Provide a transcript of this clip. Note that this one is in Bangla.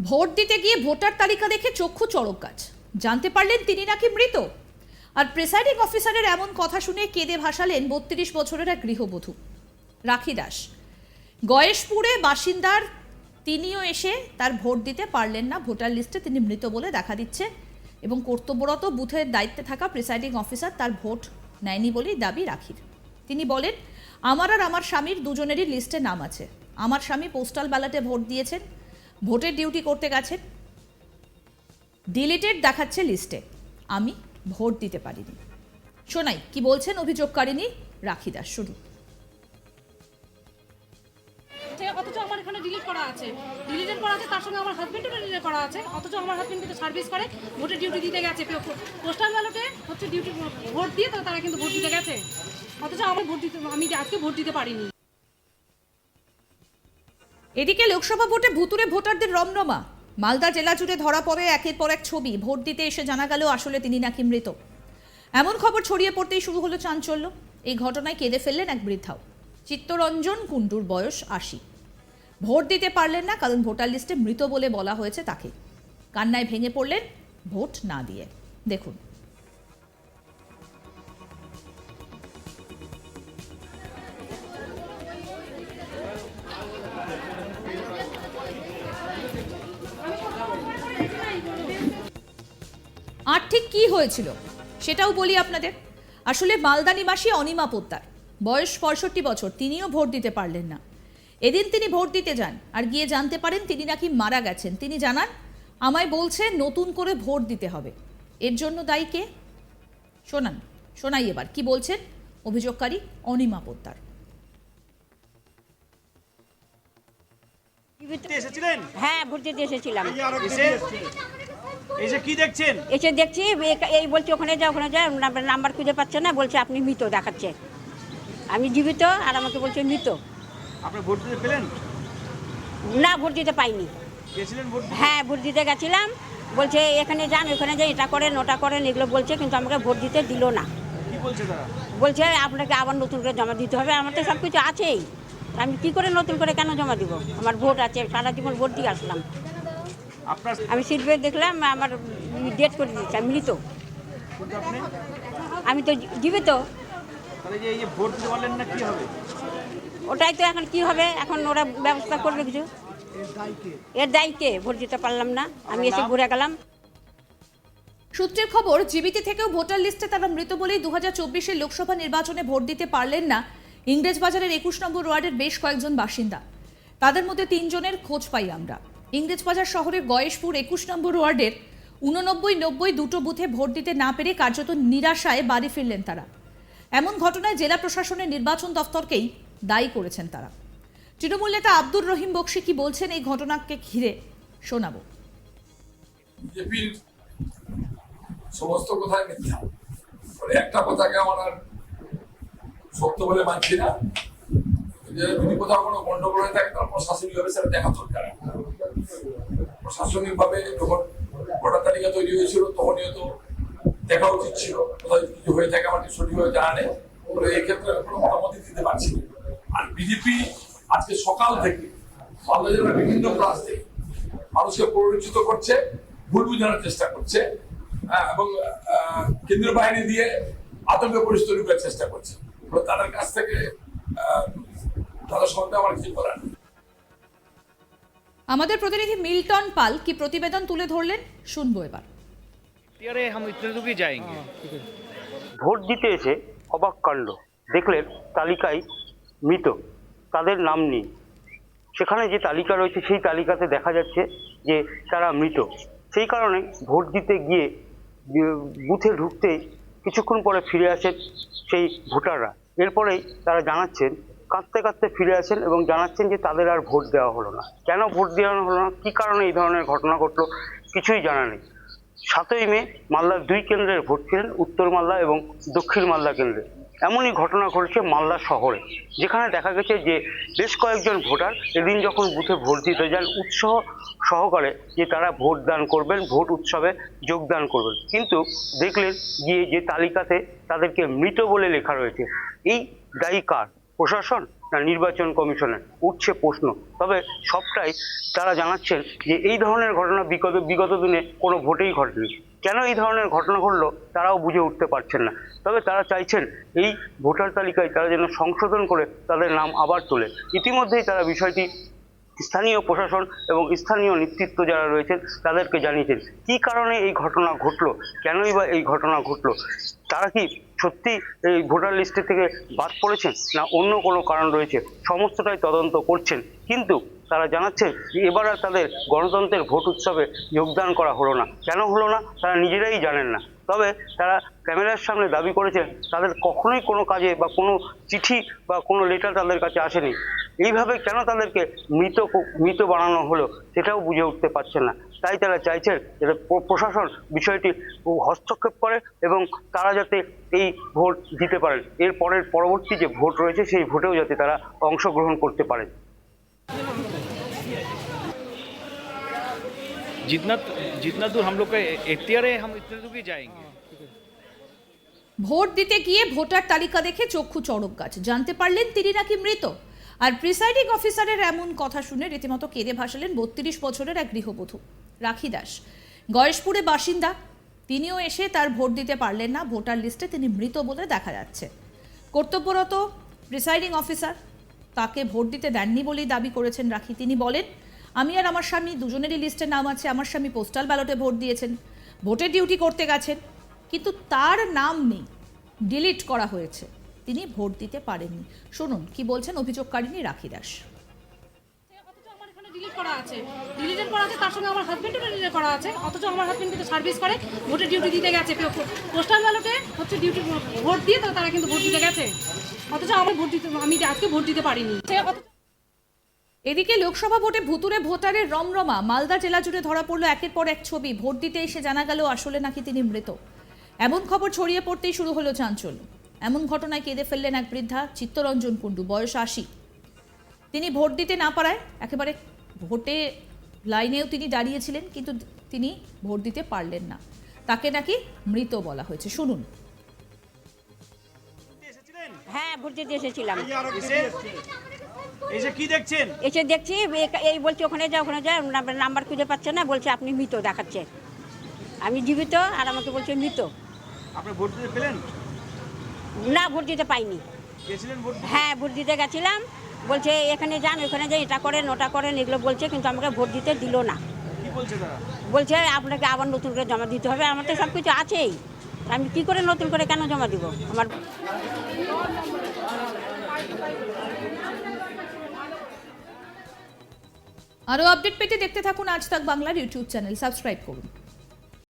ভোট দিতে গিয়ে ভোটার তালিকা দেখে চক্ষু চড়ক গাছ। জানতে পারলেন তিনি নাকি মৃত। আর প্রেসাইডিং অফিসারের এমন কথা শুনে কেঁদে ভাসালেন বত্রিশ বছরের এক গৃহবধূ। রাখি দাস। গয়েশপুরে বাসিন্দার তিনিও এসে তার ভোট দিতে পারলেন না। ভোটার লিস্টে তিনি মৃত বলে দেখা দিচ্ছে এবং কর্তব্যরত বুথের দায়িত্বে থাকা প্রিসাইডিং অফিসার তার ভোট নেয়নি বলেই দাবি রাখির। তিনি বলেন, আমার আর আমার স্বামীর দুজনেরই লিস্টে নাম আছে। আমার স্বামী পোস্টাল ব্যালটে ভোট দিয়েছেন। ভোটের ডিউটি করতে গেছেন ডিলিটেড দেখাচ্ছে লিস্টে। আমি ভোট দিতে পারিনি। শোনাই, কি বলছেন অভিযোগকারিনী রাখি দাস শুরু অথচ আমার এখানে ডিলিট করা আছে। ডিলিটেড করা আছে, তার সঙ্গে আমার হাজবেন্ডেরও ডিলিট করা আছে। অথচ আমার হাজবেন্ড কিন্তু সার্ভিস করে, ভোটের ডিউটি দিতে গেছে। পোস্টাল ব্যালটে হচ্ছে ডিউটি ভোট দিয়ে, তো তারা কিন্তু ভোট দিতে গেছে। অথচ আমার ভোট দিতে আমি আজকে ভোট দিতে পারিনি। এদিকে লোকসভা ভোটে ভুতুরে ভোটারদের রমরমা। মালদা জেলা জুড়ে ধরা পড়ে একের পর এক ছবি। ভোট দিতে এসে জানা গেল আসলে তিনি নাকি মৃত। এমন খবর ছড়িয়ে পড়তেই শুরু হলো চাঞ্চল্য। এই ঘটনায় কেঁদে ফেললেন এক বৃদ্ধাও। চিত্তরঞ্জন কুণ্ডুর বয়স আশি। ভোট দিতে পারলেন না, কারণ ভোটার লিস্টে মৃত বলে বলা হয়েছে তাকে। কান্নায় ভেঙে পড়লেন ভোট না দিয়ে। দেখুন। আর ঠিক কি হয়েছিল সেটাও বলি আপনাদের। আসলে মালদা নিবাসী অনিমা পোদ্দার বয়স পঁয়ষট্টি বছর তিনিও ভোট দিতে পারলেন না। এদিন তিনি ভোট দিতে যান আর গিয়ে জানতে পারেন তিনি নাকি মারা গেছেন। তিনি জানান আমায় বলছে নতুন করে ভোট দিতে হবে। এর জন্য দায়ী কে? শোনান শোনাই এবার কি বলছেন অভিযোগকারী অনিমা পোদ্দার। এসেছিলেন? হ্যাঁ ভোট দিতে এসেছিলাম। এসে এসে কি দেখছেন? এসে দেখছি এই বলছে ওখানে যা ওখানে যা নাম্বার খুঁজে পাচ্ছে না? বলছে আপনি মৃত দেখাচ্ছে। আমি জীবিত আর আমাকে বলছে মৃত। আপনি ভোট দিতে পেলেন? না ভোট দিতে পাইনি? হ্যাঁ ভোট দিতে গেছিলাম। বলছে এখানে যান ওখানে যান এটা করেন ওটা করেন এগুলো বলছে কিন্তু আমাকে ভোট দিতে দিল না। কি বলছে আপনাকে আবার নতুন করে জমা দিতে হবে আমার তো সব কিছু আছেই আমি কি করে নতুন করে কেন জমা দিব? আমার ভোট আছে সারা জীবন ভোট দিয়ে আসলাম। আমি সিট বেল্ট দেখলাম আমার ডেট করে দিচ্ছে আমি মৃত। আমি তো জীবিত। তাহলে যে এই যে ভোট দিতে পারলেন না কি হবে? ওটাই তো এখন কি হবে? এখন ওরা ব্যবস্থা করবে কিছু। এর দায়ী কে? ভোট দিতে পারলাম না। আমি এসে ঘুরে গেলাম। সূত্রের খবর জীবিত থেকেও ভোটার লিস্টে তারা মৃত বলেই দু হাজার চব্বিশের লোকসভা নির্বাচনে ভোট দিতে পারলেন না। ইংরেজবাজারের একুশ নম্বর ওয়ার্ডের বেশ কয়েকজন বাসিন্দা। তাদের মধ্যে তিনজনের খোঁজ পাই আমরা। ইংরেজবাজার শহরের গয়েশপুর একুশ নম্বর ওয়ার্ডের উননব্বই নব্বই দুটো বুথে ভোট দিতে না পেরে কার্যত নিরাশায় বাড়ি ফিরলেন তারা। এমন ঘটনায় জেলা প্রশাসনের নির্বাচন দফতরকেই দায়ী করেছেন তারা। তৃণমূল নেতা আব্দুর রহিম বক্সি কি বলছেন এই ঘটনাকে ঘিরে শোনাবো। সমস্ত কথাই মিথ্যা। একটা কথাকে আমার আর সত্য বলে মানছি না। যদি কোথাও কোনো গন্ডগোল হয়ে থাকে তার প্রশাসনিক ভাবে সেটা দেখা দরকার। প্রশাসনিক ভাবে যখন ভোটার তালিকা তৈরি হয়েছিল তখনই তো দেখা উচিত ছিল কোথাও যদি কিছু হয়ে থাকে আমার ঠিক সঠিকভাবে জানা নেই। বলে এই ক্ষেত্রে আমি কোনো মতামত দিতে পারছি না। আর বিজেপি আজকে সকাল থেকে মালদা জেলার বিভিন্ন প্রান্ত থেকে মানুষকে প্ররোচিত করছে ভুল বোঝানোর চেষ্টা করছে হ্যাঁ, এবং কেন্দ্রীয় বাহিনী দিয়ে আতঙ্ক পরিস্থিতি করার চেষ্টা করছে। তাদের কাছ থেকে তাদের সম্বন্ধে আমার কিছু করার। আমাদের প্রতিনিধি মিল্টন পাল কি প্রতিবেদন তুলে ধরলেন শুনবো এবার अरे हम इतने दूर ही जाएंगे ভোট দিতে এসে অবাক কাণ্ড দেখলেন তালিকায় মৃত তাদের নাম নেই সেখানে যে তালিকা রয়েছে সেই তালিকাতে দেখা যাচ্ছে যে তারা মৃত সেই কারণে ভোট দিতে গিয়ে বি- বুথে ঢুকতেই কিছুক্ষণ পরে ফিরে আসেন সেই ভোটাররা এরপরেই তারা জানাচ্ছেন কাঁদতে কাঁদতে ফিরে আসেন এবং জানাচ্ছেন যে তাদের আর ভোট দেওয়া হলো না। কেন ভোট দেওয়া হলো না? কী কারণে এই ধরনের ঘটনা ঘটলো? কিছুই জানা নেই। সাতই মে মালদার দুই কেন্দ্রের ভোট ছিলেন, উত্তর মালদা এবং দক্ষিণ মালদা কেন্দ্রে। এমনই ঘটনা ঘটেছে মালদা শহরে, যেখানে দেখা গেছে যে বেশ কয়েকজন ভোটার এদিন যখন বুথে ভোট দিতে যান, উৎসাহ সহকারে যে তারা ভোট দান করবেন, ভোট উৎসবে যোগদান করবেন। কিন্তু দেখলেন গিয়ে যে তালিকাতে তাদেরকে মৃত বলে লেখা রয়েছে। এই দায়ী কার? প্রশাসন না নির্বাচন কমিশনের? উঠছে প্রশ্ন। তবে সবটাই তারা জানাচ্ছেন যে এই ধরনের ঘটনা বিগত বিগত দিনে কোনো ভোটেই ঘটেনি। কেন এই ধরনের ঘটনা ঘটলো তারাও বুঝে উঠতে পারছেন না। তবে তারা চাইছেন এই ভোটার তালিকায় তারা যেন সংশোধন করে তাদের নাম আবার তোলে। ইতিমধ্যেই তারা বিষয়টি স্থানীয় প্রশাসন এবং স্থানীয় নেতৃত্ব যারা রয়েছেন তাদেরকে জানিয়েছেন। কী কারণে এই ঘটনা ঘটলো? কেনই বা এই ঘটনা ঘটলো? তারা কি সত্যি এই ভোটার লিস্টে থেকে বাদ পড়েছেন না অন্য কোনো কারণ রয়েছে? সমস্তটাই তদন্ত করছেন। কিন্তু তারা জানাচ্ছেন যে এবার আর তাদের গণতন্ত্রের ভোট উৎসবে যোগদান করা হলো না। কেন হলো না? তারা নিজেরাই জানেন না। তবে তারা ক্যামেরার সামনে দাবি করেছেন, তাদের কখনোই কোনো কাজে বা কোনো চিঠি বা কোনো লেটার তাদের কাছে আসেনি। এইভাবে কেন তাদেরকে মৃত মৃত বানানো হলো? সেটাও বুঝে উঠতে পারছেন না। তাই তারা চাইছেন যাতে প্র- প্রশাসন বিষয়টি হস্তক্ষেপ করে এবং তারা যাতে এই ভোট দিতে পারেন এর পরের পরবর্তী যে ভোট রয়েছে সেই ভোটেও যাতে তারা অংশগ্রহণ করতে পারেন जितना जितना दूर हम लोग का एख्तियार है हम इतने दूर ही जाएंगे ভোট দিতে গিয়ে ভোটার তালিকা দেখে চক্ষু চড়ক গাছ জানতে পারলেন তিনি নাকি মৃত আর প্রিসাইডিং অফিসারের এমন কথা শুনে রীতিমতো কেঁদে ভাসালেন বত্রিশ বছরের এক গৃহবধূ রাখি দাস। গয়েশপুরে বাসিন্দা। তিনিও এসে তার ভোট দিতে পারলেন না। ভোটার লিস্টে তিনি মৃত বলে দেখা যাচ্ছে। কর্তব্যরত প্রিসাইডিং অফিসার। তাকে ভোট দিতে দেননি বলেই দাবি করেছেন রাখি। তিনি বলেন, আমি আর আমার স্বামী দুজনেরই লিস্টে নাম আছে। আমার স্বামী পোস্টাল ব্যালটে ভোট দিয়েছেন। ভোটের ডিউটি করতে গেছেন। কিন্তু তার নাম নেই। ডিলিট করা হয়েছে। তিনি ভোট দিতে পারেননি। শুনুন, কি বলছেন অভিযোগকারিনী রাখি দাস। ডিলিট করা আছে। তার সঙ্গে আমার হাজবেন্ডও ডিলিট করা আছে। অথচ আমার হাজবেন্ড কিন্তু সার্ভিস করে, ভোটের ডিউটি দিতে গেছে। পোস্টাল ব্যালটে হচ্ছে ডিউটি ভোট দিয়ে তো তারা কিন্তু ভোট দিতে গেছে। অথচ আমার ভোট দিতে আমি আজকে ভোট দিতে পারিনি। এদিকে লোকসভা ভোটে ভুতুরে ভোটারের রমরমা। মালদা জেলা জুড়ে ধরা পড়ল একের পর এক ছবি। ভোট দিতে এসে জানা গেল আসলে নাকি তিনি মৃত। এমন খবর ছড়িয়ে পড়তেই শুরু হলো চাঞ্চল্য। এমন ঘটনায় কেঁদে ফেললেন এক বৃদ্ধা, চিত্তরঞ্জন কুণ্ডু, বয়স আশি। তিনি ভোট দিতে না পারায় একেবারে ভোটে লাইনেও তিনি দাঁড়িয়েছিলেন কিন্তু তিনি ভোট দিতে পারলেন না। তাকে নাকি মৃত বলা হয়েছে। শুনুন। হ্যাঁ ভোট দিতে এসেছিলাম। এসে কি দেখছেন? এসে দেখছি এই বলছে ওখানে যা ওখানে যা নাম্বার- খুঁজে পাচ্ছে না বলছে আপনি মৃত দেখাচ্ছে। আমি জীবিত আর আমাকে বলছে মৃত। আপনি ভোট দিতে পেলেন? না ভোট দিতে পাইনি? হ্যাঁ ভোট দিতে গেছিলাম। বলছে এখানে যান ওখানে যান এটা করেন ওটা করেন এগুলো বলছে কিন্তু আমাকে ভোট দিতে দিল না। বলছে বলছে আপনাকে আবার নতুন করে জমা দিতে হবে আমার তো সব কিছু আছেই আমি কি করে নতুন করে কেন জমা দিব? আমার আরও আপডেট পেতে দেখতে থাকুন আজ তাক বাংলার ইউটিউব চ্যানেল। সাবস্ক্রাইব করুন।